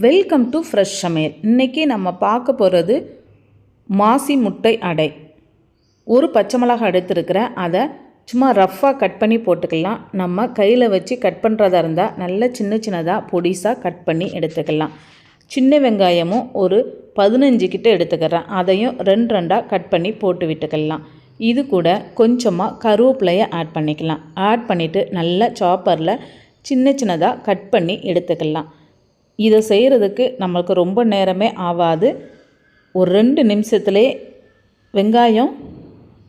Welcome to fresh சமையல் இன்றைக்கி நம்ம பார்க்க போகிறது மாசி முட்டை அடை. ஒரு பச்சை மிளகா எடுத்துருக்கிறேன் அதை சும்மா ரஃப்பாக கட் பண்ணி போட்டுக்கலாம். நம்ம கையில் வச்சு கட் பண்ணுறதா இருந்தால் நல்ல சின்ன சின்னதாக பொடிசாக கட் பண்ணி எடுத்துக்கலாம். சின்ன வெங்காயமும் ஒரு பதினஞ்சு கிட்ட எடுத்துக்கிறேன். அதையும் ரெண்டு ரெண்டாக கட் பண்ணி போட்டு விட்டுக்கலாம். இது கூட கொஞ்சமாக கருவேப்பிலையை ஆட் பண்ணிக்கலாம். ஆட் பண்ணிவிட்டு நல்லா சாப்பரில் சின்ன சின்னதாக கட் பண்ணி எடுத்துக்கலாம். இதை செய்கிறதுக்கு நம்மளுக்கு ரொம்ப நேரமே ஆகாது ஒரு ரெண்டு நிமிஷத்துலே வெங்காயம்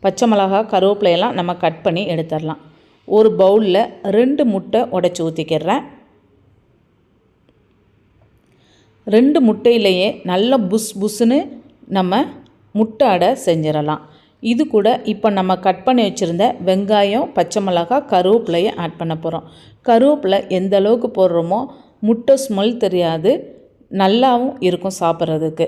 பச்சை மிளகா கருவேப்பிலையெல்லாம் நம்ம கட் பண்ணி எடுத்துடலாம். ஒரு பவுலில் ரெண்டு முட்டை உடச்சி ஊற்றிக்கிறேன் ரெண்டு முட்டையிலையே நல்ல புஸ் புஸ்ஸுன்னு நம்ம முட்டை அடை செஞ்சிடலாம். இது கூட இப்போ நம்ம கட் பண்ணி வச்சுருந்த வெங்காயம் பச்சை மிளகா கருவேப்பிலையை ஆட் பண்ண போகிறோம் கருவேப்பிலை எந்த அளவுக்கு போடுறோமோ முட்டை ஸ்மெல் தெரியாது. நல்லாவும் இருக்கும் சாப்பிட்றதுக்கு.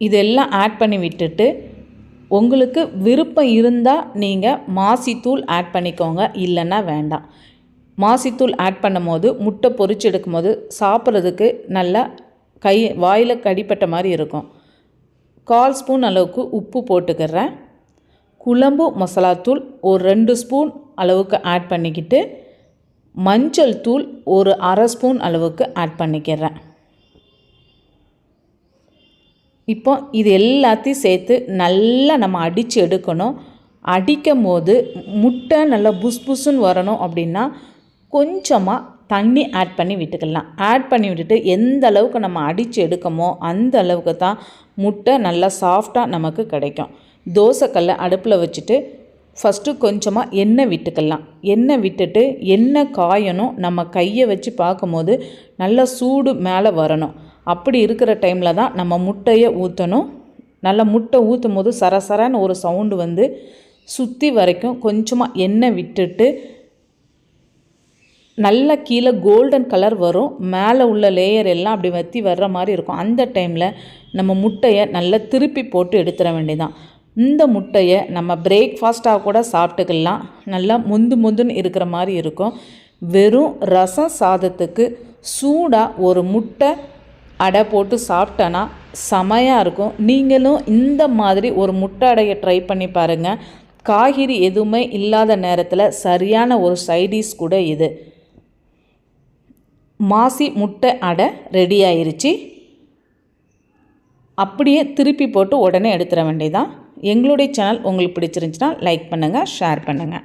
இதெல்லாம் ஆட் பண்ணி விட்டுட்டு உங்களுக்கு விருப்பம் இருந்தால் நீங்கள் மாசித்தூள் ஆட் பண்ணிக்கோங்க இல்லைன்னா வேண்டாம். மாசித்தூள் ஆட் பண்ணும் போது முட்டை பொறிச்சு எடுக்கும்போது சாப்பிட்றதுக்கு நல்லா கை வாயில் கடிப்பட்ட மாதிரி இருக்கும். கால் ஸ்பூன் அளவுக்கு உப்பு போட்டுக்கிறேன். குழம்பு மசாலாத்தூள் ஒரு ரெண்டு ஸ்பூன் அளவுக்கு ஆட் பண்ணிக்கிட்டு மஞ்சள் தூள் ஒரு அரை ஸ்பூன் அளவுக்கு ஆட் பண்ணிக்கிறேன். இப்போ இது எல்லாத்தையும் சேர்த்து நல்லா நம்ம அடித்து எடுக்கணும். அடிக்கும் போது முட்டை நல்லா புஸ் புஸ்ன்னு வரணும் அப்படின்னா கொஞ்சமாக தண்ணி ஆட் பண்ணி விட்டுக்கலாம். ஆட் பண்ணி விட்டுட்டு எந்த அளவுக்கு நம்ம அடித்து எடுக்கமோ அந்த அளவுக்கு தான் முட்டை நல்லா சாஃப்டாக நமக்கு கிடைக்கும். தோசைக்கல்லை அடுப்பில் வச்சுட்டு ஃபஸ்ட்டு கொஞ்சமாக எண்ணெய் விட்டுக்கலாம். எண்ணெய் விட்டுட்டு எண்ணெய் காயணும். நம்ம கையை வச்சு பார்க்கும்போது நல்லா சூடு மேலே வரணும். அப்படி இருக்கிற டைமில் தான் நம்ம முட்டையை ஊற்றணும் நல்லா முட்டை ஊற்றும் போது சரசரன்னு ஒரு சவுண்டு வந்து சுற்றி வரைக்கும் கொஞ்சமாக எண்ணெய் விட்டுட்டு நல்லா கீழே கோல்டன் கலர் வரும். மேலே உள்ள லேயர் எல்லாம் அப்படி வற்றி வர்ற மாதிரி இருக்கும். அந்த டைமில் நம்ம முட்டையை நல்லா திருப்பி போட்டு எடுத்துட வேண்டியதான் இந்த முட்டையை நம்ம பிரேக்ஃபாஸ்ட்டாக கூட சாப்பிட்டுக்கலாம். நல்லா முந்து முந்துன்னு இருக்கிற மாதிரி இருக்கும். வெறும் ரசம் சாதத்துக்கு சூடாக ஒரு முட்டை அடை போட்டு சாப்பிட்டோன்னா செமையாக இருக்கும். நீங்களும் இந்த மாதிரி ஒரு முட்டை அடையை ட்ரை பண்ணி பாருங்கள் காய்கறி எதுவுமே இல்லாத நேரத்தில் சரியான ஒரு சைடிஷ் கூட இது. மாசி முட்டை அடை ரெடி ஆயிருச்சு. அப்படியே திருப்பி போட்டு உடனே எடுத்துட வேண்டியதான் எங்களுடைய சேனல் உங்களுக்கு பிடிச்சிருந்துச்சுன்னா லைக் பண்ணுங்கள் ஷேர் பண்ணுங்கள்